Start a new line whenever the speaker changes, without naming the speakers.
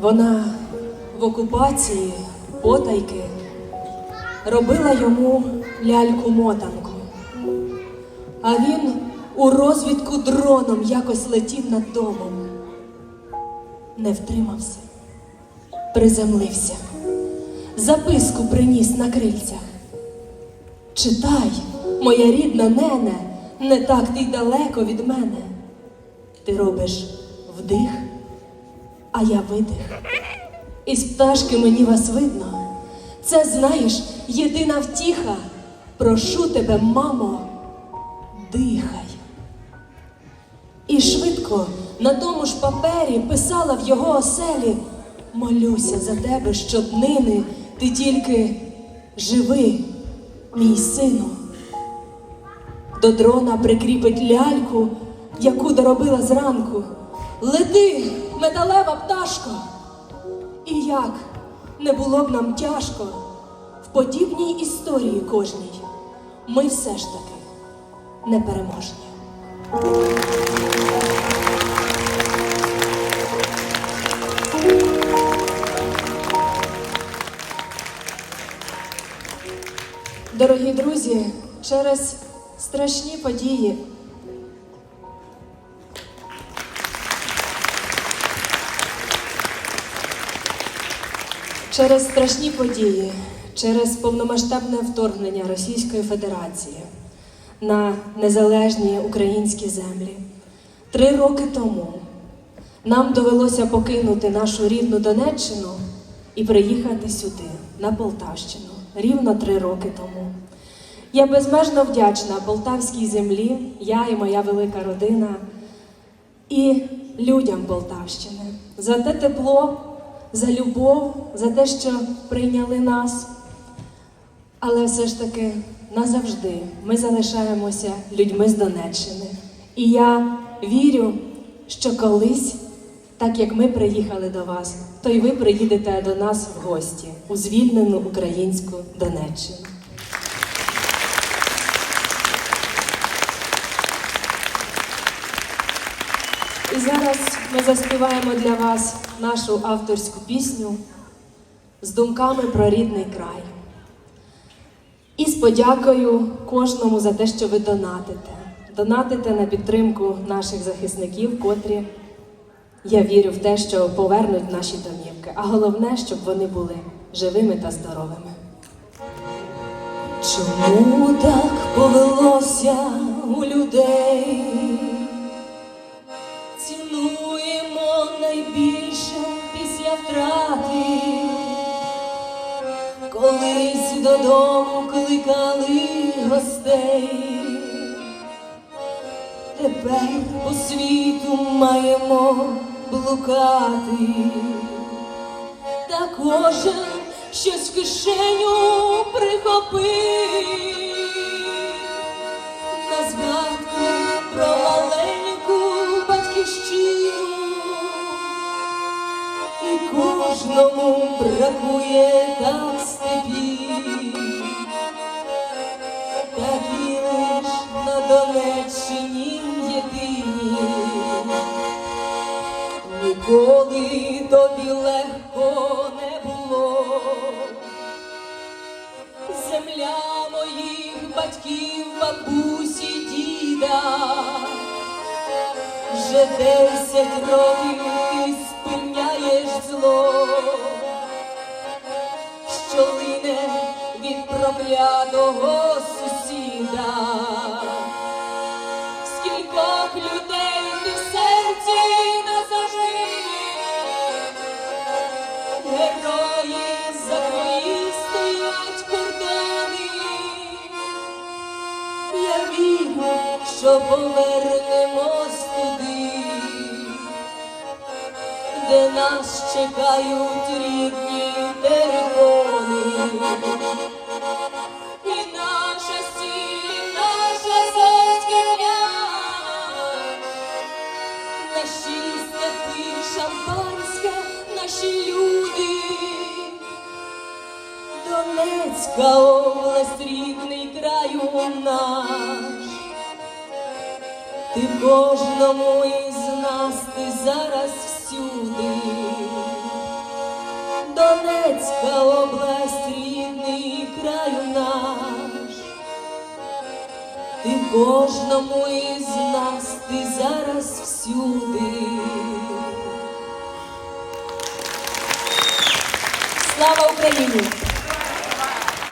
Вона в окупації потайки робила йому ляльку-мотанку. А він у розвідку дроном якось летів над домом. Не втримався, приземлився, записку приніс на крильцях. Читай, моя рідна нене, не так ти й далеко від мене. Ти робиш вдих, а я видих. Із пташки мені вас видно. Це, знаєш, єдина втіха. Прошу тебе, мамо, дихай. І швидко на тому ж папері писала в його оселі Молюся за тебе щоднини, ти тільки живи, мій сину. До дрона прикріпить ляльку, яку доробила зранку. Лети, металева пташко. І як не було б нам тяжко в подібній історії кожній, ми все ж таки непереможні. Дорогі друзі, через страшні події. Через страшні події, через повномасштабне вторгнення Російської Федерації на незалежні українські землі. Три роки тому нам довелося покинути нашу рідну Донеччину і приїхати сюди, на Полтавщину, рівно три роки тому. Я безмежно вдячна полтавській землі, я і моя велика родина, і людям Полтавщини за те тепло, за любов, за те, що прийняли нас. Але все ж таки назавжди ми залишаємося людьми з Донеччини. І я вірю, що колись, так як ми приїхали до вас, то й ви приїдете до нас в гості у звільнену українську Донеччину. І зараз ми заспіваємо для вас нашу авторську пісню з думками про рідний край. І з подякою кожному за те, що ви донатите. Донатите на підтримку наших захисників, котрі, я вірю в те, що повернуть наші домівки. А головне, щоб вони були живими та здоровими. Чому так повелося у людей? Втрати. Колись додому кликали гостей. Тепер по світу маємо блукати. Та кожен щось в кишеню прихопив. Кожному бракує так степів, такі лиш на Донеччині єдині. Ніколи тобі легко не було. Земля моїх батьків, бабусі, діда. Вже десять років зло, що лине від проклятого сусіда. Скількох людей ти в серці назавжди, герої за твої стоять кордони. Я вірю, що повернемось туди, нас чекають рідні терикони. І наша сіль, наша соцькиня, наші степи шампанське, наші люди. Донецька область, рідний краю наш. Ти в кожному із нас, ти зараз всюди. Донецька область, рідний краю наш. Ти кожному із нас, ти зараз всюди. Слава Україні!